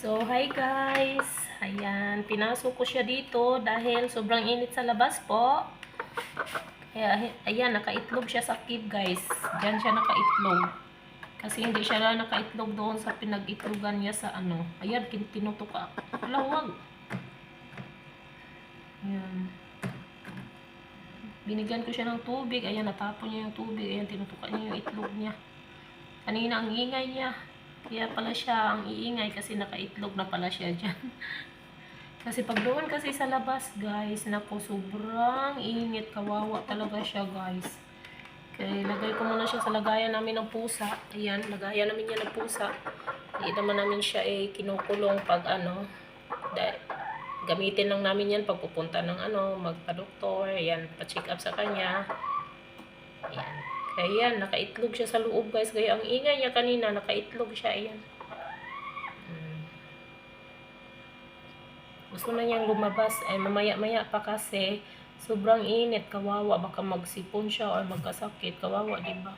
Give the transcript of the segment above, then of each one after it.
So, hi guys! Ayan, pinasok ko siya dito dahil sobrang init sa labas po. Kaya, ayan, nakaitlog siya sa cave guys. Diyan siya nakaitlog. Kasi hindi siya na nakaitlog doon sa pinag-itlogan niya sa ano. Ayan, kin- tinutuka. Wala, wag. Ayan. Binigyan ko siya ng tubig. Ayan, natapon niya yung tubig. Ayan, tinutuka niya yung itlog niya. Kanina ang ingay niya. Kaya pala siya ang iingay kasi nakaitlog na pala siya dyan. kasi pag doon kasi sa labas guys, naku sobrang init. Kawawa talaga siya guys. Kaya lagay ko muna siya sa lagayan namin ng pusa. Ayan, lagayan namin niya ng pusa. Hindi naman namin siya eh kinukulong pag ano. Da- gamitin lang namin yan pag pupunta ng ano, magpa-doktor. Ayan, pa-check up sa kanya. Ayan. Kaya yan, nakaitlog siya sa loob guys. Kaya ang ingay niya kanina, nakaitlog siya. Ayan. Mm. Gusto na niyang lumabas. Ay, mamaya-maya pa kasi sobrang init. Kawawa. Baka magsipon siya or magkasakit. Kawawa, di ba?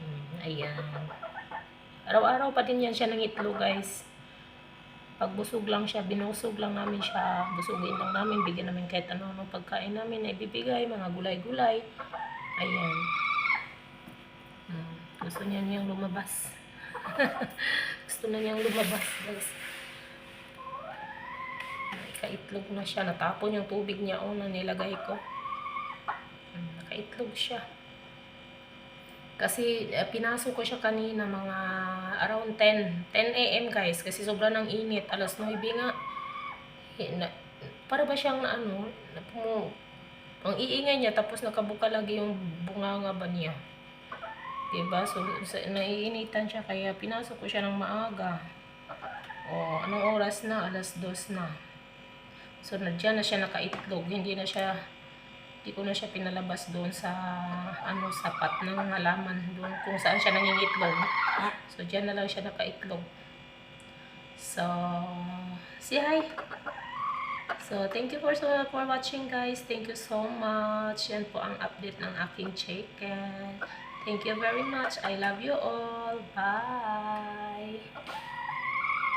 Mm, ayan. Araw-araw pa din yan siya ng itlog guys. Pag busog lang siya, binusog lang namin siya. Busugin lang namin, bigyan namin kahit ano-ano pagkain namin na ibibigay, mga gulay-gulay. Ayan. Gusto niya niyang lumabas. gusto na niyang lumabas, guys. Nakaitlog na siya. Natapon yung tubig niya o na nilagay ko. Hmm, nakaitlog siya. Kasi eh, pinasok ko siya kanina mga around 10. 10 a.m. guys. Kasi sobra ng init. Alas 9 nga. Eh, na, para ba siyang na ano, na pumu- ang iingay niya tapos nakabuka lagi yung bunganga ba niya. Diba? So, naiinitan siya kaya pinasok ko siya ng maaga. O, anong oras na? Alas 2 na. So, nandiyan na siya nakaitlog. Hindi na siya, hindi ko na siya pinalabas doon sa, ano, sapat ng halaman. Doon kung saan siya nangingitlog. So, diyan na lang siya nakaitlog. So, say hi! So, thank you for, for watching guys. Thank you so much. Yan po ang update ng aking chicken. Thank you very much. I love you all. Bye!